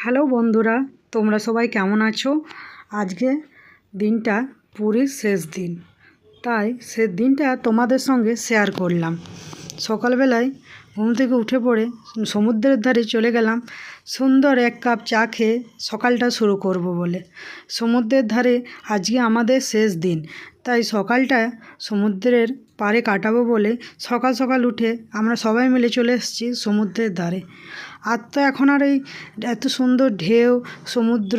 Hello বন্ধুরা, তোমরা সবাই কেমন আছো? আজকে দিনটা পুরীর শেষ দিন। তাই সে দিনটা তোমাদের সঙ্গে শেয়ার করলাম। সকালবেলায় ঘুম থেকে উঠে পড়ে সমুদ্রের ধারে চলে গেলাম, সুন্দর এক কাপ চা খেয়ে সকালটা শুরু করব বলে। সমুদ্রের ধারে আজকে আমাদের শেষ দিন। তাই সকালটা সমুদ্রের পাড়ে কাটাবো বলে সকাল সকাল উঠে আমরা সবাই মিলে চলে এসেছি সমুদ্রের ধারে। আর তো এখন আর এই এত সুন্দর ঢেউ, সমুদ্র,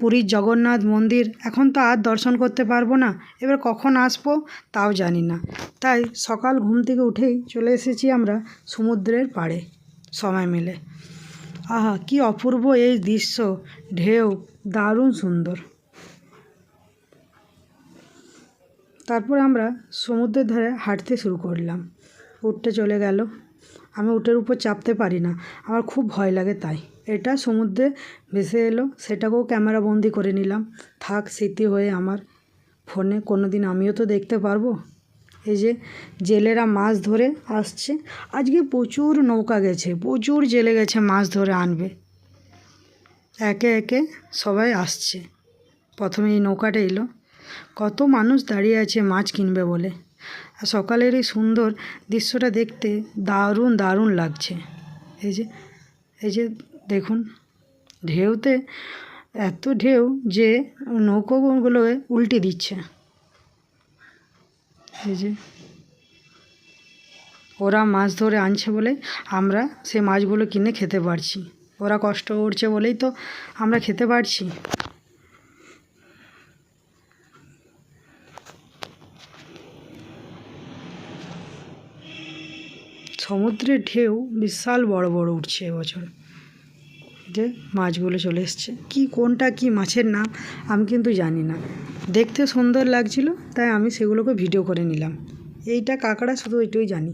পুরীর জগন্নাথ মন্দির, এখন তো আর দর্শন করতে পারব না। এবার কখন আসব তাও জানি না। তাই সকাল ঘুম থেকে উঠেই চলে এসেছি আমরা সমুদ্রের পাড়ে সবাই মিলে। আহা, কি অপূর্ব এই দৃশ্য, ঢেউ, দারুণ সুন্দর। তারপর আমরা সমুদ্রের ধারে হাঁটতে শুরু করলাম। উঠতে চলে গেল। আমি উটের উপর চাপতে পারি না। আমার খুব ভয় লাগে তাই। এটা সমুদ্রে ভেসে এলো। সেটাকেও ক্যামেরা বন্দি করে নিলাম। থাক, স্মৃতি হয়ে আমার ফোনে। কোনো দিন আমিও তো দেখতে পারব। এই যে জেলেরা মাছ ধরে আসছে। আজকে প্রচুর নৌকা গেছে। প্রচুর জেলে গেছে মাছ ধরে আনবে। একে একে সবাই আসছে। প্রথমে এই নৌকাটা এলো। কত মানুষ দাঁড়িয়ে আছে মাছ কিনবে বলে। আর সকালের এই সুন্দর দৃশ্যটা দেখতে দারুণ দারুণ লাগছে। এই যে এই যে দেখুন, ঢেউতে এত ঢেউ যে নৌকোগুলোকে উল্টে দিচ্ছে। এই যে, ওরা মাছ ধরে আনছে বলে আমরা সে মাছগুলো কিনে খেতে পারছি। ওরা কষ্ট করছে বলেই তো আমরা খেতে পারছি। সমুদ্রের ঢেউ বিশাল বড় বড় উঠছে এবছর। যে মাছগুলো চলে এসছে। কি কোনটা কি মাছের নাম আমি কিন্তু জানি না। দেখতে সুন্দর লাগছিল, তাই আমি সেগুলোকে ভিডিও করে নিলাম। এইটা কাঁকড়া শুধু ওইটুই জানি।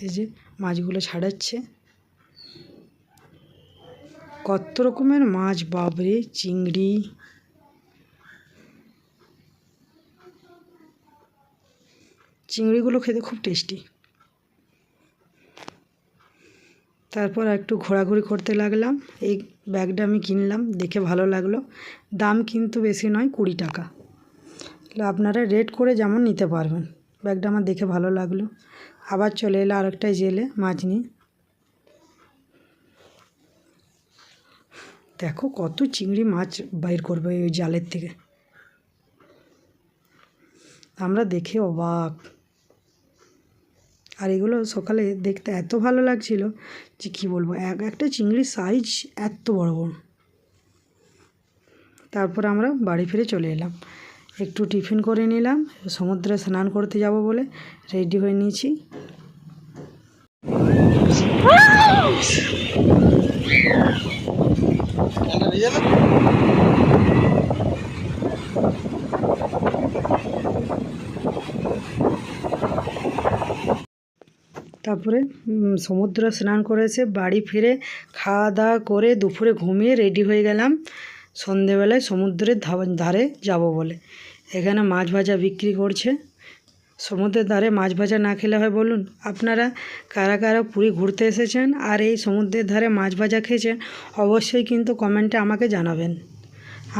এই যে মাছগুলো ছাড়াচ্ছে। কত রকমের মাছ, বাবরে, চিংড়ি। চিংড়িগুলো খেতে খুব টেস্টি। তারপর একটু ঘোরাঘুরি করতে লাগলাম। এই ব্যাগটা আমি কিনলাম, দেখে ভালো লাগল। দাম কিন্তু বেশি নয়, কুড়ি টাকা। আপনারা রেট করে যেমন নিতে পারবেন। ব্যাগটা আমার দেখে ভালো লাগল। আবার চলে এলো আরেকটাই জেলে মাছ নিয়ে। দেখো কত চিংড়ি মাছ বাইর করবে ওই জালের থেকে। আমরা দেখে অবাক। আর এগুলো সকালে দেখতে এত ভালো লাগছিল যে কী বলব, এক, একটা চিংড়ির সাইজ এত বড় বড়। তারপর আমরা বাড়ি ফিরে চলে এলাম। একটু টিফিন করে নিলাম, সমুদ্রে স্নান করতে যাব বলে রেডি হয়ে নিয়েছি। তারপরে সমুদ্র স্নান করেছে, বাড়ি ফিরে খাওয়া দাওয়া করে দুপুরে ঘুমিয়ে রেডি হয়ে গেলাম। সন্ধেবেলায় সমুদ্রের ধারে যাব বলে। এখানে মাছ ভাজা বিক্রি করছে। সমুদ্রের ধারে মাছ ভাজা না খেলে হয় বলুন। আপনারা কারা কারা পুরী ঘুরতে এসেছেন আর এই সমুদ্রের ধারে মাছ ভাজা খেয়েছেন, অবশ্যই কিন্তু কমেন্টে আমাকে জানাবেন।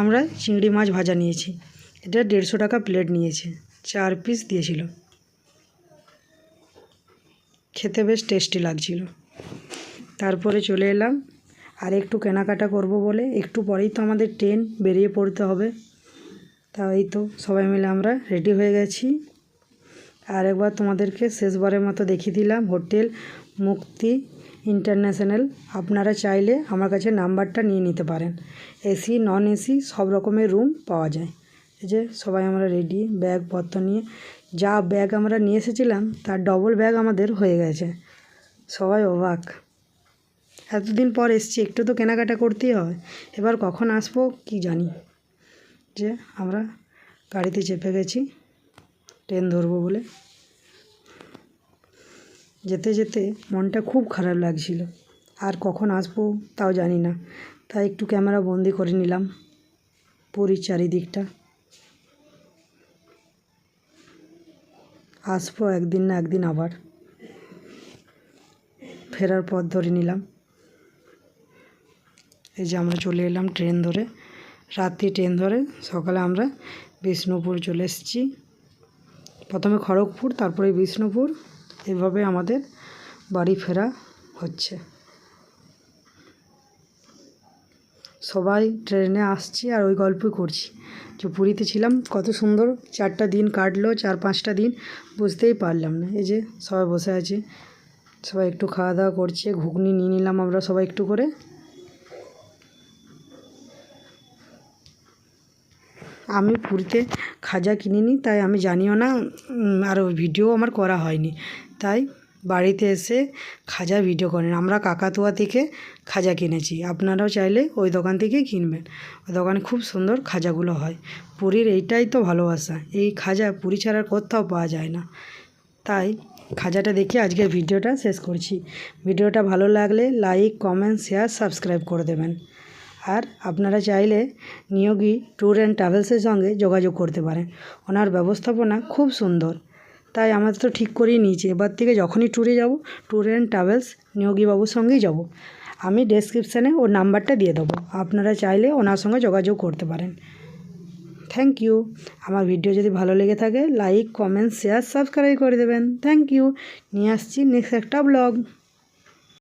আমরা চিংড়ি মাছ ভাজা নিয়েছি। এটা দেড়শো টাকা প্লেট নিয়েছে। চার পিস দিয়েছিল। খেতে বেশ টেস্টি লাগছিল। তারপরে চলে এলাম। আর একটু কেনাকাটা করব বলে, একটু পরেই তো আমাদের ট্রেন বেরিয়ে পড়তে হবে। তা এই তো সবাই মিলে আমরা রেডি হয়ে গেছি। আর একবার তোমাদেরকে শেষবারের মতো দেখিয়ে দিলাম, হোটেল মুক্তি ইন্টারন্যাশনাল। আপনারা চাইলে আমার কাছে নাম্বারটা নিয়ে নিতে পারেন। এসি নন এসি সব রকমের রুম পাওয়া যায়। এই যে সবাই আমরা রেডি ব্যাগপত্র নিয়ে যা ব্যাগ আমরা নিয়ে এসেছিলাম, তার ডবল ব্যাগ আমাদের হয়ে গেছে। সবাই অবাক। এতদিন পর এসছি, একটু তো কেনাকাটা করতেই হয় এবার কখন আসব কি জানি। যে আমরা গাড়িতে চেপে গেছি ট্রেন ধরবো বলে। যেতে যেতে মনটা খুব খারাপ লাগছিল। আর কখন আসব তাও জানি না। তাই একটু ক্যামেরা বন্দি করে নিলাম, পুরীর চারিদিকটা। আসব একদিন না একদিন আবার। ফেরার পথ ধরে নিলাম। এই যে আমরা চলে এলাম ট্রেন ধরে, রাত্রি ট্রেন ধরে। সকালে আমরা বিষ্ণুপুর চলে এসেছি। প্রথমে খড়গপুর, তারপরে বিষ্ণুপুর। এভাবে আমাদের বাড়ি ফেরা হচ্ছে। সবাই ট্রেনে আসছি আর ওই গল্পই করছি। যে পুরীতে ছিলাম, কত সুন্দর, চারটা দিন কাটলো, চার পাঁচটা দিন, বুঝতেই পারলাম না। এই যে সবাই বসে আছে, সবাই একটু খাওয়া দাওয়া করছে, ঘুগনি নিয়ে নিলাম আমরা সবাই একটু করে। আমি পুরীতে খাজা কিনিনি, তাই আমি জানিও না আর ভিডিও আমার করা হয়নি। তাই বাড়িতে এসে খাজা ভিডিও করেন। আমরা কাকাতুয়া থেকে খাজা কিনেছি। আপনারাও চাইলে ওই দোকান থেকেই কিনবেন। ওই দোকানে খুব সুন্দর খাজাগুলো হয়। পুরীর এইটাই তো ভালোবাসা। এই খাজা পুরী ছাড়ার কোথাও পাওয়া যায় না। তাই খাজাটা দেখে আজকের ভিডিওটা শেষ করছি। ভিডিওটা ভালো লাগলে লাইক কমেন্ট শেয়ার সাবস্ক্রাইব করে দেবেন। আর আপনারা চাইলে নিয়োগী ট্যুর অ্যান্ড ট্রাভেলসের সঙ্গে যোগাযোগ করতে পারেন। ওনার ব্যবস্থাপনা খুব সুন্দর। তাই আমাদের তো ঠিক করেই নিয়েছি। এবার থেকে যখনই ট্যুরে যাব ট্যুর অ্যান্ড ট্রাভেলস নিয়োগীবাবুর সঙ্গেই যাব। আমি ডেসক্রিপশানে ওর নাম্বারটা দিয়ে দেবো। আপনারা চাইলে ওনার সঙ্গে যোগাযোগ করতে পারেন। থ্যাংক ইউ আমার ভিডিও যদি ভালো লেগে থাকে লাইক কমেন্ট শেয়ার সাবস্ক্রাইব করে দেবেন। থ্যাংক ইউ নিয়ে আসছি নেক্সট একটা ব্লগ